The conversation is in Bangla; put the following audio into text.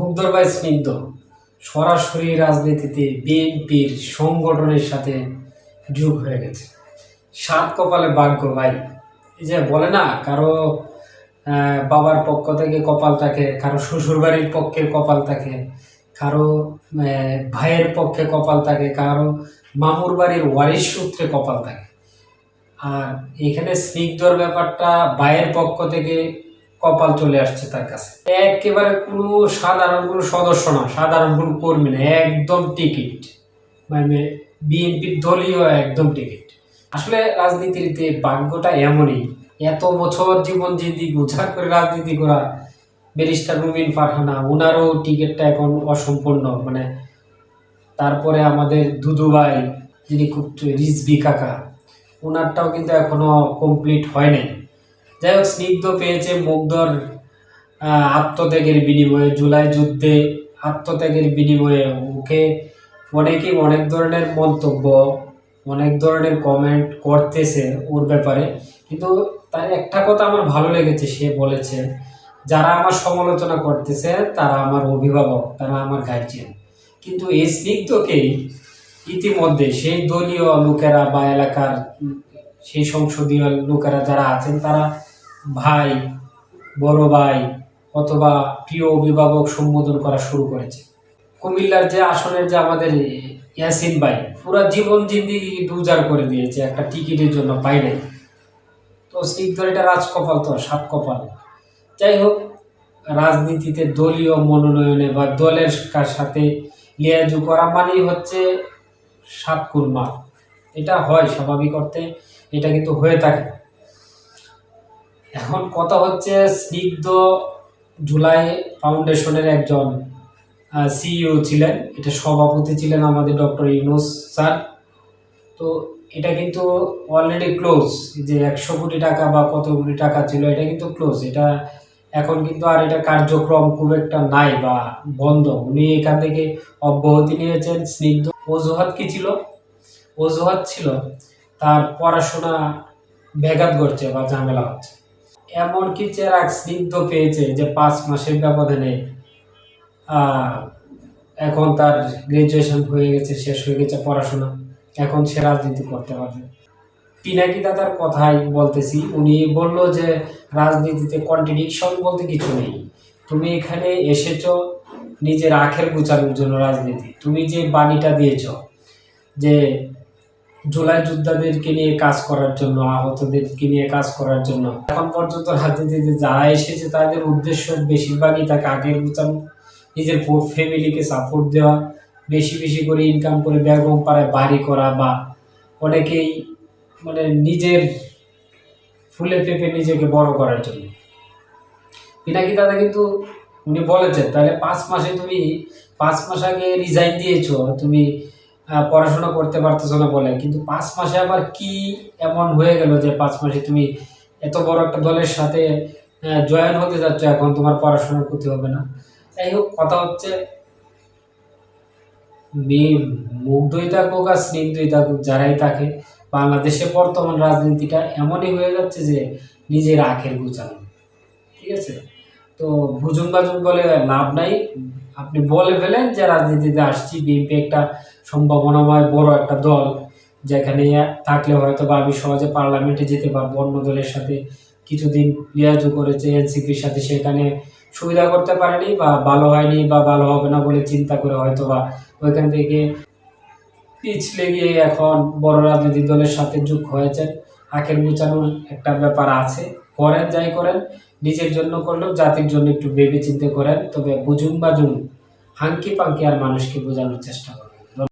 মুগ্ধর ভাই স্নিগ্ধ। সরাসরি রাজনীতিতে বিএনপির সংগঠনের সাথে যোগ হয়ে গেছে। সাত কপালে ভাগ্য ভাই। এই যে বলে না, কারও বাবার পক্ষ থেকে কপাল থাকে, কারও শ্বশুরবাড়ির পক্ষে কপাল থাকে, কারও ভাইয়ের পক্ষে কপাল থাকে, কারও মামুর বাড়ির ওয়ারিশ সূত্রে কপাল থাকে। আর এখানে স্নিগ্ধর ব্যাপারটা ভাইয়ের পক্ষ থেকে কপাল চলে আসছে তার কাছে। একেবারে কোনো সাধারণ কোনো সদস্য না, সাধারণ কোনো কর্মী না, একদম টিকিট। মানে বিএনপির দলীয় একদম টিকিট। আসলে রাজনীতিতে ভাগ্যটা এমনই, এত বছর জীবন জিন্দি গুছার করে রাজনীতি করা, ব্যারিস্টার রুমিন ফারহানা ওনারও টিকিটটা এখন অসম্পূর্ণ। মানে তারপরে আমাদের দুদু ভাই, যিনি খুব রিজবি কাকা ওনারটাও কিন্তু এখনও কমপ্লিট হয় নাই। যাই হোক, স্নিগ্ধ পেয়েছে মুগ্ধর আত্মত্যাগের বিনিময়ে, জুলাই যুদ্ধে আত্মত্যাগের বিনিময়ে ওকে অনেকেই অনেক ধরনের মন্তব্য, অনেক ধরনের কমেন্ট করতেছে ওর ব্যাপারে। কিন্তু তার একটা কথা আমার ভালো লেগেছে, সে বলেছে, যারা আমার সমালোচনা করতেছে, তারা আমার অভিভাবক, তারা আমার গার্জিয়ান কিন্তু এই স্নিগ্ধকেই ইতিমধ্যে সেই দলীয় লোকেরা বা এলাকার সেই সংসদীয় লোকেরা যারা আছেন, তারা ভাই, বড় ভাই অথবা প্রিয় অভিভাবক সম্বোধন করা শুরু করেছে। কুমিল্লার যে আসনের যে আমাদের ইয়াসিন ভাই, পুরা জীবন জিন্দিগি দুজার করে দিয়েছে, একটা টিকিটের জন্য পাই নাই তো স্নিগ্ধর এটা রাজকপাল তো, সাত কপাল। যাই হোক, রাজনীতিতে দলীয় মনোনয়নে বা দলের সাথে লিয়াজু করা মানেই হচ্ছে সাত কুরমা এটা হয় স্বাভাবিক অর্থে, এটা কিন্তু হয়ে থাকে। এখন কথা হচ্ছে স্নিগ্ধ জুলাই ফাউন্ডেশনের একজন সিইও ছিলেন। এটা সভাপতি ছিলেন আমাদের ডক্টর ইউনুস স্যার। তো এটা কিন্তু অলরেডি ক্লোজ যে একশো কোটি টাকা বা কত কোটি টাকা ছিল, এটা কিন্তু ক্লোজ এটা এখন কিন্তু আর এটা কার্যক্রম খুব একটা নাই বা বন্ধ। উনি এখান থেকে অব্যাহতি নিয়েছেন। স্নিগ্ধ অজুহাত কি ছিল? অজুহাত ছিল তার পড়াশোনা ব্যাঘাত ঘটছে বা ঝামেলা হচ্ছে। এমনকি চেরাগ স্নিগ্ধ পেয়েছে যে পাঁচ মাসের ব্যবধানে এখন তার গ্রাজুয়েশন হয়ে গেছে, শেষ হয়ে গেছে পড়াশোনা। এখন সে রাজনীতি করতে পারবে। পিনাকি দাদার কথাই বলতেছি, উনি বলল যে রাজনীতিতে কন্ট্রাডিকশন বলতে কিছু নেই। তুমি এখানে এসেছ নিজের আখের গুছানোর জন্য রাজনীতি। তুমি যে বাণীটা দিয়েছ যে জুলাই যোদ্ধাদেরকে নিয়ে কাজ করার জন্য, আহতদেরকে নিয়ে কাজ করার জন্য। এখন পর্যন্ত রাজনীতিতে যারা এসেছে তাদের উদ্দেশ্য বেশিরভাগই তাকে আগের গুছানো নিজের ফ্যামিলিকে সাপোর্ট দেওয়া, বেশি বেশি করে ইনকাম করে বেগম পাড়ায় বাড়ি করা বা অনেকেই মানে নিজের ফুলে পেঁপে নিজেকে বড় করার জন্য। পিনাকি দাদা কিন্তু উনি বলেছেন, তাহলে পাঁচ মাসে তুমি, পাঁচ মাস আগে রিজাইন দিয়েছ, তুমি পড়াশোনা করতে পারতেছো না বলে। কিন্তু পাঁচ মাসে আবার কি এমন হয়ে গেল যে পাঁচ মাসে তুমি এত বড় একটা দলের সাথে জয়েন হতে যাচ্ছ, এখন তোমার পড়াশোনার ক্ষতি হবে না? যাই হোক, কথা হচ্ছে মেয়ে মুগ্ধই থাকুক আর স্নিগ্ধই থাকুক, যারাই থাকে, বাংলাদেশে বর্তমান রাজনীতিটা এমনই হয়ে যাচ্ছে যে নিজের আখের গুছানো। ঠিক আছে? তো ভুজুং বাজুং বলে লাভ নাই। আপনি বলে ফেলেন যে রাজনীতিতে আসছি, বিএনপি একটা সম্ভাবনাময় বড় একটা দল, যেখানে থাকলে হয়তো বা আমি সহজে পার্লামেন্টে যেতে পারব, অন্য দলের সাথে কিছুদিন লিয়াজু করেছে, এনসিপির সাথে সেখানে সুবিধা করতে পারেনি বা ভালো হয়নি বা ভালো হবে না বলে চিন্তা করে হয়তো বা ওইখান থেকে পিছলে গিয়ে এখন বড় রাজনৈতিক দলের সাথে যুক্ত হয়েছেন। আখের গুছানোর একটা ব্যাপার আছে। করেন, যাই করেন, নিজের জন্য করলেও জাতির জন্য একটু ভেবে চিন্তে করেন, তবে বুঝুন বাজুন হাঙ্কি পাঙ্কি আর মানুষকে বোঝানোর চেষ্টা করুন।